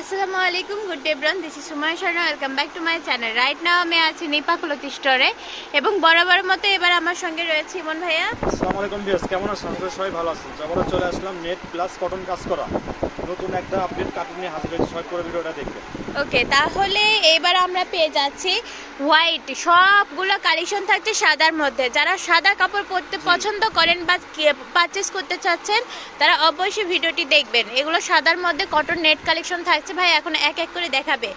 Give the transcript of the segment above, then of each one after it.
আসসালামু আলাইকুম good day ব্রন this is Sumoy Sharma welcome back to my channel right now আমি আছি নিপা কুলতি স্টোরে এবং বরাবর মতো এবার আমার সঙ্গে রয়েছে ইমন ভাইয়া। আসসালামু আলাইকুম ভিউয়ার্স কেমন আছেন? সবাই ভালো আছেন। আবারও চলে আসলাম নেট প্লাস কটন কাজ করা। নতুন একটা আপডেট কাপড় নিয়ে হাজির হয়েছে। সবাই করে ভিডিওটা দেখবেন। ওকে তাহলে এবার আমরা পেয়ে যাচ্ছি হোয়াইট সবগুলো কালেকশন থাকছে সাদার মধ্যে। যারা সাদা কাপড় পরতে পছন্দ করেন বা পারচেস করতে চাচ্ছেন তারা অবশ্যই ভিডিওটি দেখবেন। এগুলো সাদার মধ্যে কটন নেট কালেকশন থাকছে ভাই এখন এক এক করে দেখাবে।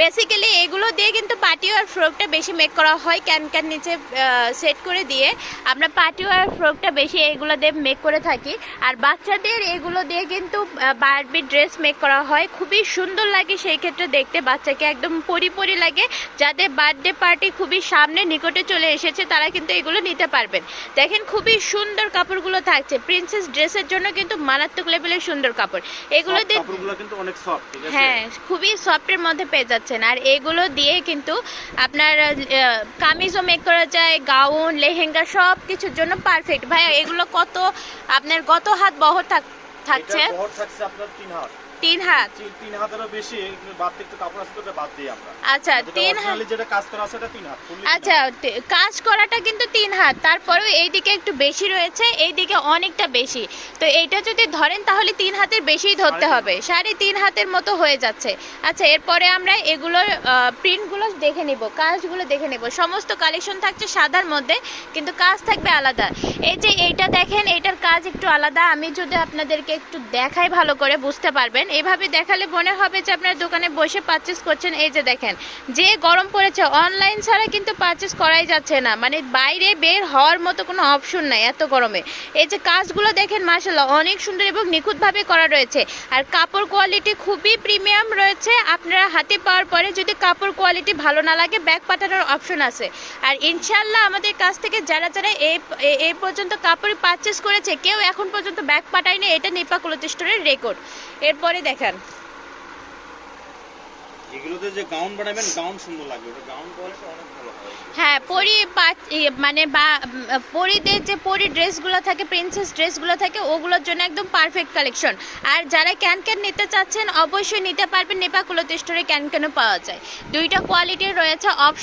বেসিক্যালি এগুলো দিয়ে কিন্তু পার্টি ওয়ার ফ্রকটা বেশি মেক করা হয় ক্যান ক্যান নিচে সেট করে দিয়ে। আমরা পার্টি ওয়ার ফ্রকটা বেশি এগুলো দিয়ে মেক করে থাকি। আর বাচ্চাদের এগুলো দিয়ে কিন্তু বারবি ড্রেস মেক করা হয়। খুবই সুন্দর লাগে সেই ক্ষেত্রে দেখতে। বাচ্চাকে একদম পরি পরি লাগে। যাদের বার্থডে পার্টি খুবই সামনে নিকটে চলে এসেছে তারা কিন্তু এগুলো নিতে পারবেন। দেখেন খুবই সুন্দর কাপড়গুলো থাকছে। প্রিন্সেস ড্রেসের জন্য কিন্তু মারাত্মক লেভেলের সুন্দর কাপড়। এগুলো দিয়ে হ্যাঁ খুবই সফটের মধ্যে পেয়ে যাচ্ছেন আর এগুলো দিয়ে কিন্তু আপনার কামিজও মেক করা যায় গাউন লেহেঙ্গা সব কিছুর জন্য পারফেক্ট ভাই এগুলো কত আপনার কত হাত বহর থাক- থাকছে? থাকছে আপনার তিন হাত। তিন হাত? তিন- হাতেরও বেশি বাদ কাপড় আছে তো বাদ দিই আমরা। আচ্ছা তিন হাত যেটা কাজ করা আছে এটা তিন হাত আচ্ছা কাজ করাটা কিন্তু তিন হাত তারপরেও এইদিকে একটু বেশি রয়েছে এইদিকে অনেকটা বেশি। তো এইটা যদি ধরেন তাহলে তিন হাতের বেশিই ধরতে হবে সাড়ে তিন হাতের মতো হয়ে যাচ্ছে। আচ্ছা এরপরে আমরা এগুলোর প্রিন্টগুলো দেখে নিব কাজগুলো দেখে নেব। সমস্ত কালেকশন থাকছে সাদার মধ্যে কিন্তু কাজ থাকবে আলাদা। এই যে এইটা দেখেন এটার কাজ একটু আলাদা। আমি যদি আপনাদেরকে একটু দেখাই ভালো করে বুঝতে পারবেন। এভাবে দেখালে মনে হবে যে আপনার দোকানে বসে পারচেস করছেন। এই যে দেখেন, যে গরম পড়েছে অনলাইন ছাড়া কিন্তু পারচেস করাই যাচ্ছে না। মানে বাইরে বের হওয়ার মতো কোনো অপশন নাই এত গরমে। এই যে কাজগুলো দেখেন মাসাল্লাহ অনেক সুন্দর এবং নিখুঁতভাবে করা রয়েছে। আর কাপড় কোয়ালিটি খুবই প্রিমিয়াম রয়েছে। আপনারা হাতে পাওয়ার পরে যদি কাপড় কোয়ালিটি ভালো না লাগে ব্যাগ পাঠানোর অপশন আছে। আর ইনশাল্লাহ আমাদের কাছ থেকে যারা যারা এই এই পর্যন্ত কাপড় পারচেস করেছে, কেউ এখন পর্যন্ত ব্যাগ পাঠায়নি, এটা নেপা কুলতি স্টোরের রেকর্ড এরপরে দেখেন। এগুলোতে যে গাউন বানাবেন গাউন সুন্দর লাগবে। ওটা গাউন কোয়ালিটি অনেক ভালো হয়। পরি মানে বা পরিদের যে পরি ড্রেসগুলো থাকে প্রিন্সেস ড্রেসগুলো থাকে, ওগুলোর জন্য একদম পারফেক্ট কালেকশন আর যারা ক্যান ক্যান নিতে চাচ্ছেন, অবশ্যই নিতে পারবেন নেপাকুলতি স্টোরে ক্যান ক্যানও পাওয়া যায়। দুইটা কোয়ালিটির রয়েছে off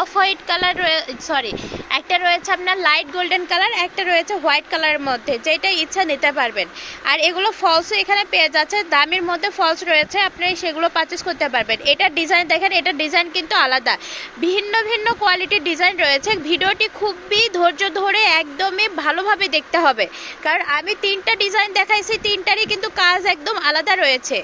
off white colour sorry একটা রয়েছে আপনার লাইট গোল্ডেন কালার একটা রয়েছে হোয়াইট কালারের মধ্যে যেটা ইচ্ছা নিতে পারবেন। আর এগুলো ফলসও এখানে পেয়ে যাচ্ছে, দামের মধ্যে ফলস রয়েছে আপনি সেগুলো পারচেস করতে পারবেন। এটার ডিজাইন দেখেন এটার ডিজাইন কিন্তু আলাদা। ভিন্ন ভিন্ন কোয়ালিটির ডিজাইন রয়েছে। ভিডিওটি খুবই ধৈর্য ধরে একদমই ভালোভাবে দেখতে হবে। কারণ আমি তিনটা ডিজাইন দেখাইছি, তিনটারই কিন্তু কাজ একদম আলাদা রয়েছে।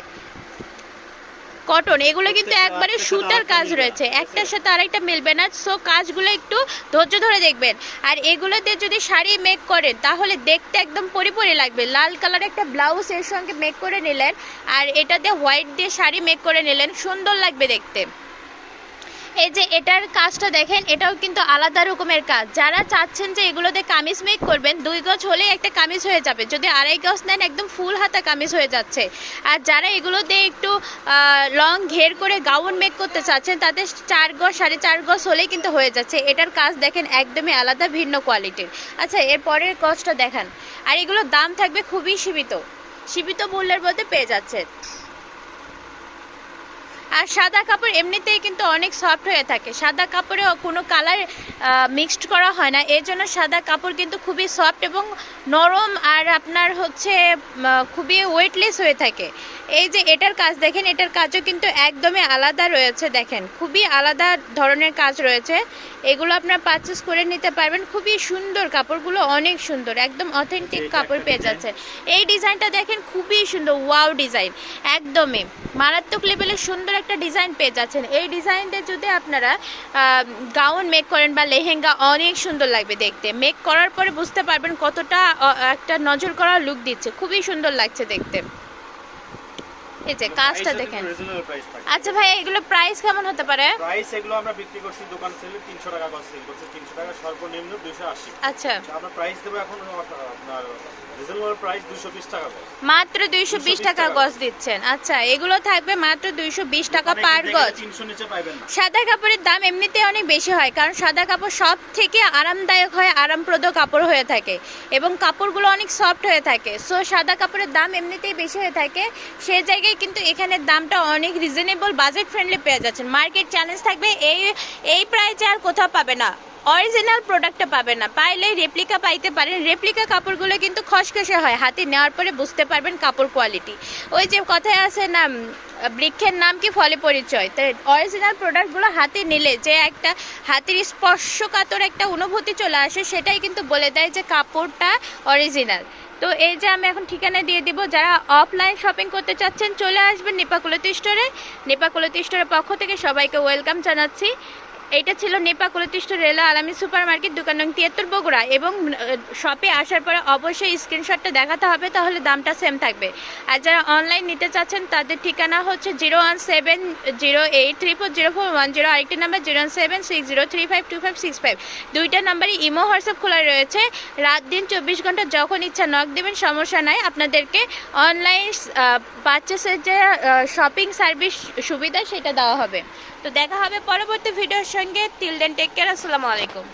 কটন এগুলো কিন্তু একবারে সুতার কাজ রয়েছে। একটার সাথে আরেকটা মিলবে না সো কাজগুলো একটু ধৈর্য ধরে দেখবেন। আর এগুলোতে যদি শাড়ি মেক করেন তাহলে দেখতে একদম পরিপরি লাগবে। লাল কালার একটা ব্লাউজ এর সঙ্গে মেক করে নিলেন আর এটাতে হোয়াইট দিয়ে শাড়ি মেক করে নিলেন সুন্দর লাগবে দেখতে। এই যে এটার কাজটা দেখেন, এটাও কিন্তু আলাদা রকমের কাজ। যারা চাচ্ছেন যে এগুলোতে কামিজ মেক করবেন, দুই গজ হলে একটা কামিজ হয়ে যাবে। যদি আড়াই গজ নেন, একদম ফুল হাতা কামিজ হয়ে যাচ্ছে। আর যারা এগুলোতে একটু লং ঘের করে গাউন মেক করতে চাচ্ছেন, তাদের চার গজ, সাড়ে চার গজ হলেই কিন্তু হয়ে যাচ্ছে। এটার কাজ দেখেন, একদমই আলাদা, ভিন্ন কোয়ালিটির আচ্ছা এর পরের গজটা দেখান। আর এগুলোর দাম থাকবে খুবই সীমিত। সীমিত মূল্যের মধ্যে পেয়ে যাচ্ছে আর সাদা কাপড় এমনিতেই কিন্তু অনেক সফট হয়ে থাকে। সাদা কাপড়ে কোনো কালার মিক্সড করা হয় না। এর জন্য সাদা কাপড় কিন্তু খুবই সফট এবং নরম আর আপনার হচ্ছে খুবই ওয়েটলেস হয়ে থাকে। এই যে এটার কাজ দেখেন এটার কাজও কিন্তু একদমই আলাদা রয়েছে দেখেন। খুবই আলাদা ধরনের কাজ রয়েছে। এগুলো আপনার পারচেস করে নিতে পারবেন। খুবই সুন্দর কাপড়গুলো অনেক সুন্দর একদম অথেন্টিক কাপড় পেয়ে design। যাচ্ছে। এই ডিজাইনটা দেখেন খুবই সুন্দর ওয়াও ডিজাইন একদমই। মারাত্মক লেভেলের সুন্দর একটা ডিজাইন পেয়ে যাচ্ছেন। এই ডিজাইনটা যদি আপনারা গাউন মেক করেন বা লেহেঙ্গা, অনেক সুন্দর লাগবে দেখতে। মেক করার পরে বুঝতে পারবেন কতটা একটা নজর করা লুক দিচ্ছে। খুবই সুন্দর লাগছে দেখতে। এই যে কাজটা দেখেন। আচ্ছা ভাই এগুলো প্রাইস কেমন হতে পারে? প্রাইস এগুলো আমরা বিক্রি করছি দোকান সেলে 300 টাকা গজ সেল করছি 300 টাকা সর্বনিম্ন 280 আচ্ছা। আমরা প্রাইস দেবো এখন আপনার রিজনেবল প্রাইস 220 টাকা মাত্র দুইশো বিশ 220 টাকা গজ দিচ্ছেন। আচ্ছা এগুলো থাকবে মাত্র দুইশো বিশ টাকা পার গজ। 300 নিচে পাইবেন না। সাদা কাপড়ের দাম এমনিতে অনেক বেশি হয় কারণ সাদা কাপড় সব থেকে আরামদায়ক হয় আরামপ্রদ কাপড় হয়ে থাকে এবং কাপড়গুলো অনেক সফট হয়ে থাকে। সো সাদা কাপড়ের দাম এমনিতেই বেশি হয়ে থাকে। সে জায়গায় কিন্তু এখানে দামটা অনেক রিজনেবল বাজেট ফ্রেন্ডলি পেয়ে যাচ্ছেন। মার্কেট চ্যালেঞ্জ থাকবে, এই এই প্রাইসে আর কোথাও পাবে না। অরিজিনাল প্রোডাক্টটা পাবে না। পাইলে রেপ্লিকা পাইতে পারেন। রেপ্লিকা কাপড়গুলো কিন্তু খসখসে হয়। হাতে নেওয়ার পরে বুঝতে পারবেন কাপড় কোয়ালিটি ওই যে কথায় আছে না, বৃক্ষের নাম কি? ফলে পরিচয়। তাই অরিজিনাল প্রোডাক্টগুলো হাতে নিলে যে একটা হাতের স্পর্শকাতর একটা অনুভূতি চলে আসে, সেটাই কিন্তু বলে দেয় যে কাপড়টা অরিজিনাল তো এই যে আমি এখন ঠিকানা দিয়ে দিব, যারা অফলাইন শপিং করতে চাচ্ছেন চলে আসবেন নেপাকুলতি স্টোরে নেপাকুলতি স্টোরের পক্ষ থেকে সবাইকে ওয়েলকাম জানাচ্ছি। এটা ছিল নেপাকুলতি স্টোর রেলা আলামী সুপার মার্কেট দোকান নং তিয়াত্তর, বগুড়া। এবং শপে আসার পরে অবশ্যই স্ক্রিনশটটা দেখাতে হবে, তাহলে দামটা সেম থাকবে। আর যারা অনলাইন নিতে চাচ্ছেন, তাদের ঠিকানা হচ্ছে zero one seven zero eight three four zero four one zero আরেকটি number zero one seven six zero three five two five six five দুইটা নাম্বারই ইমো, হোয়াটসঅ্যাপ খোলা রয়েছে। রাত দিন চব্বিশ ঘণ্টা যখন ইচ্ছা নক দেবেন, সমস্যা নাই। আপনাদেরকে অনলাইন পারচেসের যে শপিং সার্ভিস সুবিধা সেটা দেওয়া হবে। তো দেখা হবে পরবর্তী ভিডিওর সঙ্গে। টিল দেন টেক কেয়ার আসসালামু আলাইকুম।